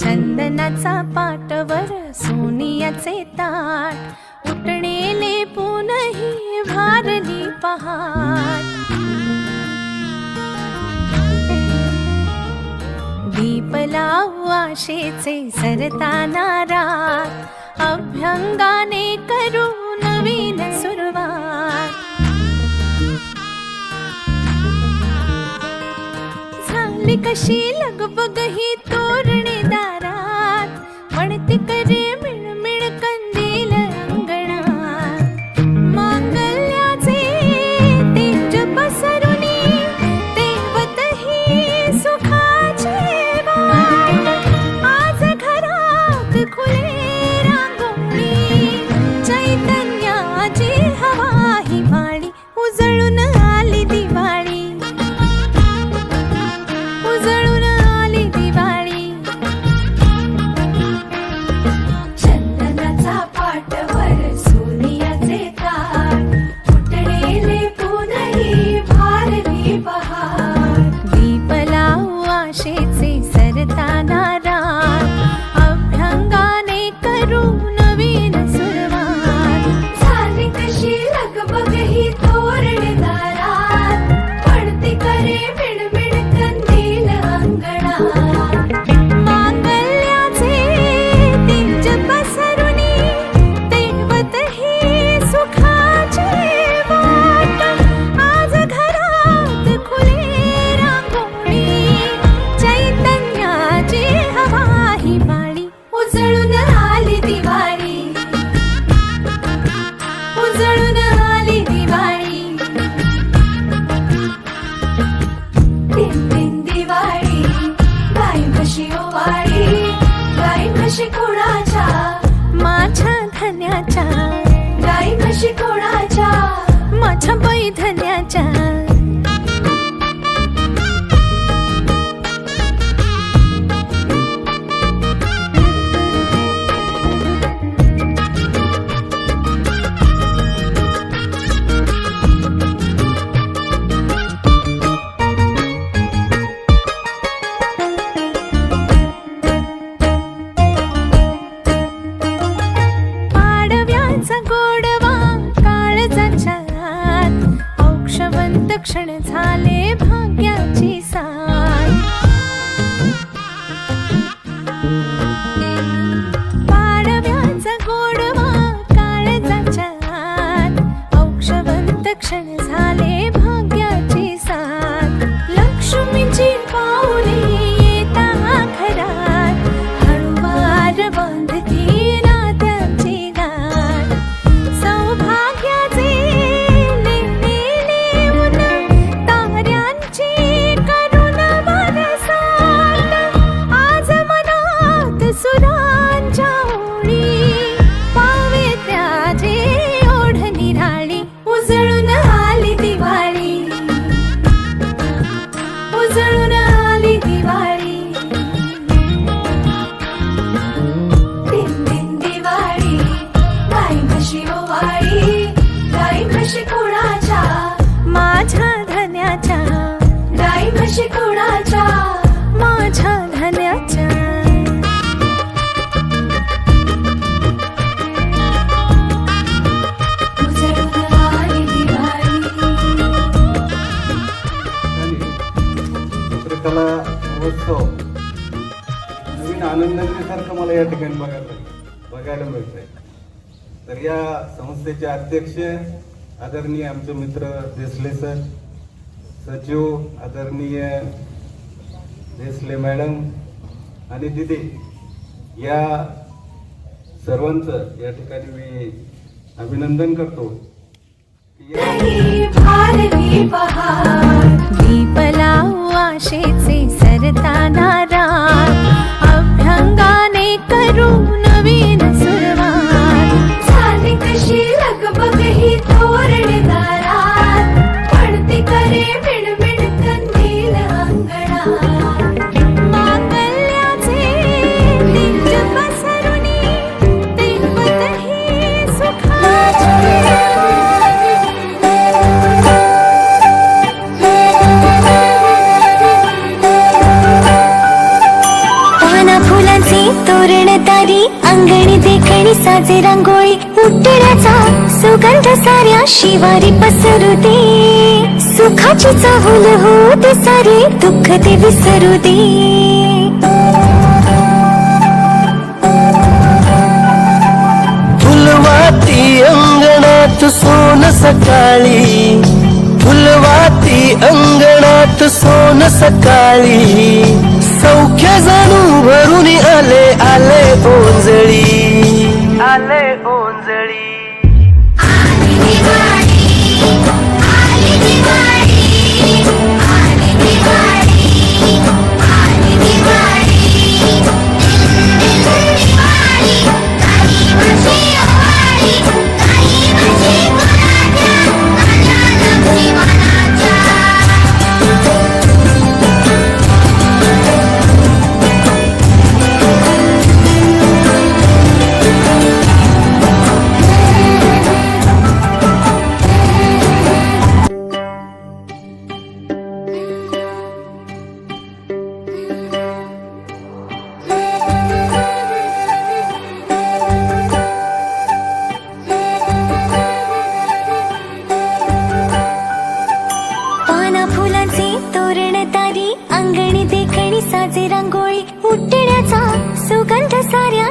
चंदनाचा पाटवर सोनियाचे ताट उठणेले पुनही भारली पहाट. दीप लावू आशेचे सरताना रात अभ्यंगाने करू नवीन सुरुवात झाली कशी लगबग ही तोरणे दारात म्हणते करे 참 क्षण झाले. सारखं मला या ठिकाणी बघायला बघायला मिळत आहे तर या संस्थेचे अध्यक्ष आदरणीय आमचे मित्र देसले सर सचिव आदरणीय देसले मॅडम आणि दिदी या सर्वांचं या ठिकाणी मी अभिनंदन करतो. 入 साजे रांगोळी उठण्याचा सुगंध साऱ्या शिवारी पसरू दे. सुखाची चाहूल हो दे सारे दुःख ते विसरू दे. फुलवाती अंगणात सोन सकाळी. फुलवाती अंगणात सोन सकाळी. सौख्य जाणू भरून आले आले ओंजळी. आले ओंजळी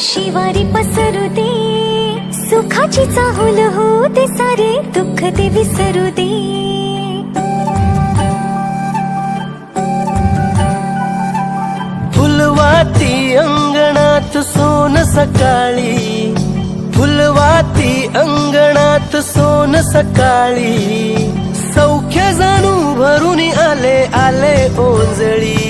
शिवारी पसरू दे. सुखाची चाहूल हो सारे दुःख ते विसरू दे. फुलवाती अंगणात सोन सकाळी. फुलवाती अंगणात सोन सकाळी. सौख्य जाणू भरून आले आले ओंजळी.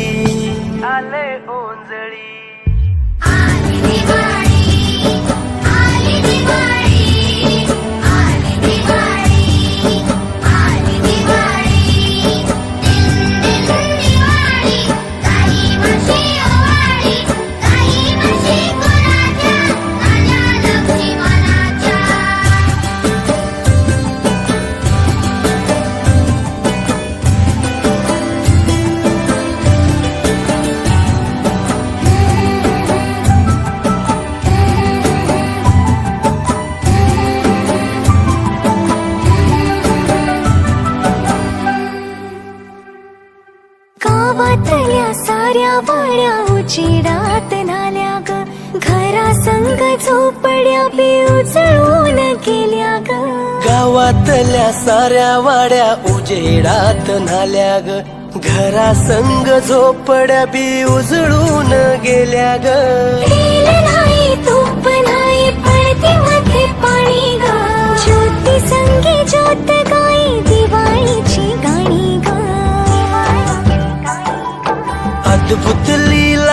वाड्या उचिडात नाल्या ग घरा संग झोपड्या बी उजळून गेल्या ग गावातल्या साऱ्या वाड्या उजेडात नाल्या ग. घरा संग झोपड्या बी उजळून गेल्या ग. तेल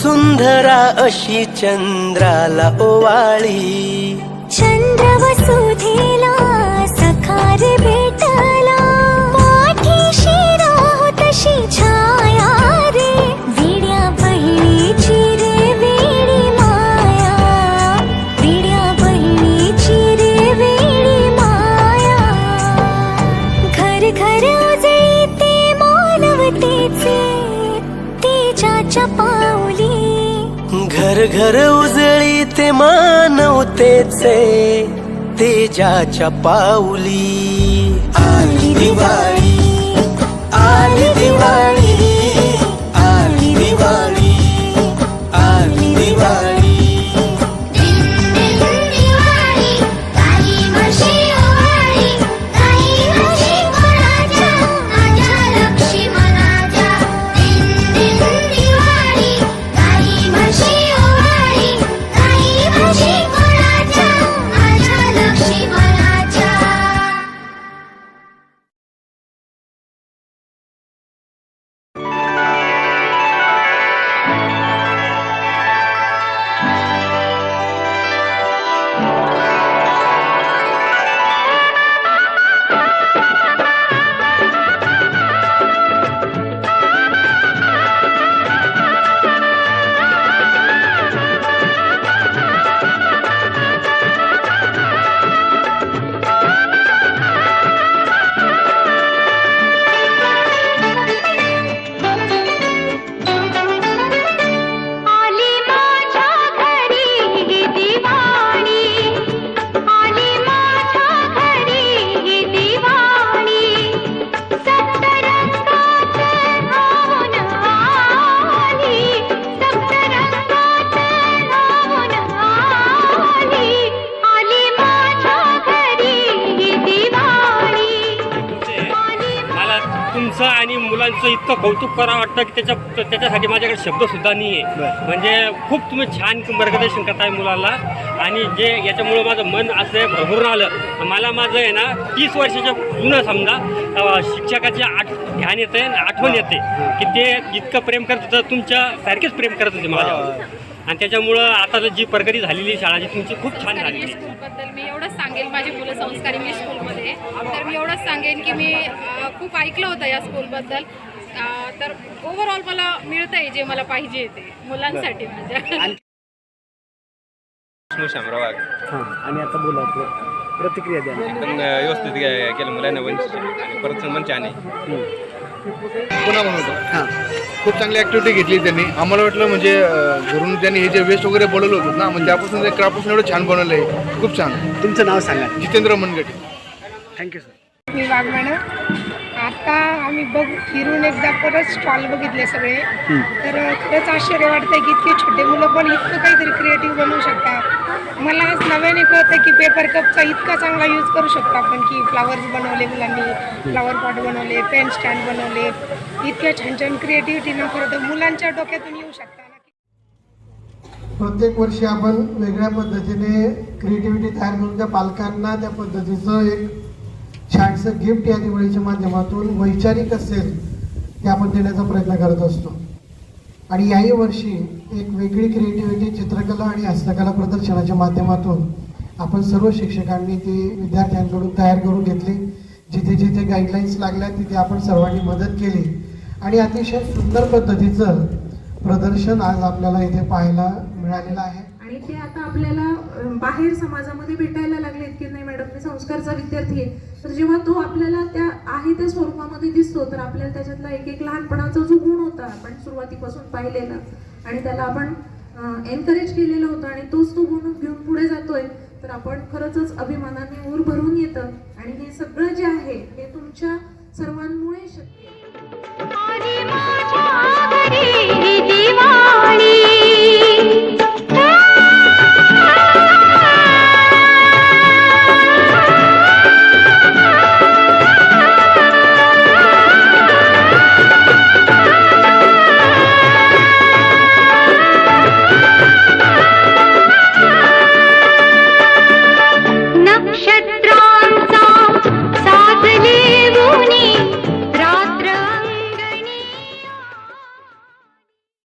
वसुंधरा अशी चंद्राला ओवाळी. चंद्र वसुधेला सखार भेटला. पाठीशी राहो तशी छाया रे. विड्या बहिणीची रे वेडी माया. विड्या बहिणीची रे वेडी माया. घर घर उजळी ते मानवतेचे. तिच्या पाऊली घर घर उजळी ते मानवतेचे तेजाच्या पाऊली. आली दिवाळी आली दिवाळी. इतकं कौतुक करावं वाटतं की त्याच्या त्याच्यासाठी माझ्याकडे शब्दसुद्धा नाही आहे. म्हणजे खूप तुम्ही छान मार्गदर्शन करताय मुलाला. आणि जे याच्यामुळं माझं मन असं भरभरून आलं. मला माझं आहे ना तीस वर्षाच्या जुनं समजा शिक्षकाचे आठ ध्यान येते आठवण येते. की ते इतकं प्रेम करत होतं तुमच्या सारखेच प्रेम करत होते माझ्यावर. आणि त्याच्यामुळं आता जी प्रगती झालेली शाळा जी तुमची खूप छान झालेली आहे. स्कूलबद्दल मी एवढंच सांगेन माझी मुलं संस्कार इंग्लिश स्कूलमध्ये. तर मी एवढंच सांगेन की मी खूप ऐकलं होतं या स्कूलबद्दल तर ओव्हरऑल मला मिळतंय जे मला पाहिजे ते मुलांसाठी माझ्या. शामराव. वाघ हां आणि आता बोला आपलं प्रतिक्रिया द्या. एकदम व्यवस्थित गे- केलं मुलांना वंच आणि परत पण छान आहे पुन्हा बनवतो हां. खूप चांगली ॲक्टिव्हिटी घेतली त्यांनी. आम्हाला वाटलं म्हणजे अं, घरून त्यांनी हे जे वेस्ट वगैरे बोलवलं होतं ना म्हणजे त्यापासून ते क्राफ्टपासून एवढं छान बनवलं आहे. खूप छान. तुमचं नाव सांगा. Jitendra Managate. Thank you sir me Wagh madam आता आम्ही बघ फिरून एकदा परत स्टॉल बघितले सगळे. तर खरंच आश्चर्य वाटतंय की इतके छोटे मुलं पण इतकं काहीतरी क्रिएटिव्ह बनवू शकतात. मला आज नव्याने कळतं की पेपर कपचा इतका चांगला यूज करू शकतो आपण की फ्लावर्स बनवले मुलांनी फ्लावर पॉट बनवले पेन स्टँड बनवले. इतक्या छान छान क्रिएटिव्हिटीनं खरं तर मुलांच्या डोक्यातून येऊ शकतात प्रत्येक वर्षी आपण वेगळ्या पद्धतीने क्रिएटिव्हिटी तयार करून त्या पालकांना त्या पद्धतीचं एक छानसं गिफ्ट या दिवाळीच्या माध्यमातून वैचारिक असेल ते आपण देण्याचा प्रयत्न करत असतो. आणि याही वर्षी एक वेगळी क्रिएटिव्हिटी चित्रकला आणि हस्तकला प्रदर्शनाच्या माध्यमातून आपण सर्व शिक्षकांनी ती विद्यार्थ्यांकडून तयार करून घेतली. जिथे जिथे गाईडलाईन्स लागल्या तिथे आपण सर्वांनी मदत केली. आणि अतिशय सुंदर पद्धतीचं प्रदर्शन आज आपल्याला इथे पाहायला मिळालेलं आहे. आणि ते आता आपल्याला बाहेर समाजामध्ये भेटायला लागलेत की नाही मॅडम? मी संस्कारचा विद्यार्थी आहे. तर जेव्हा तो आपल्याला त्या आहे त्या स्वरूपामध्ये दिसतो तर आपल्याला त्याच्यातला एक एक लहानपणाचा जो गुण होता आपण सुरुवातीपासून पाहिलेला आणि त्याला आपण एनकरेज केलेला होता आणि तोच तो गुण घेऊन पुढे जातोय तर आपण खरंच अभिमानाने ऊर भरून येतं आणि हे सगळं जे आहे हे तुमच्या सर्वांमुळे शक्य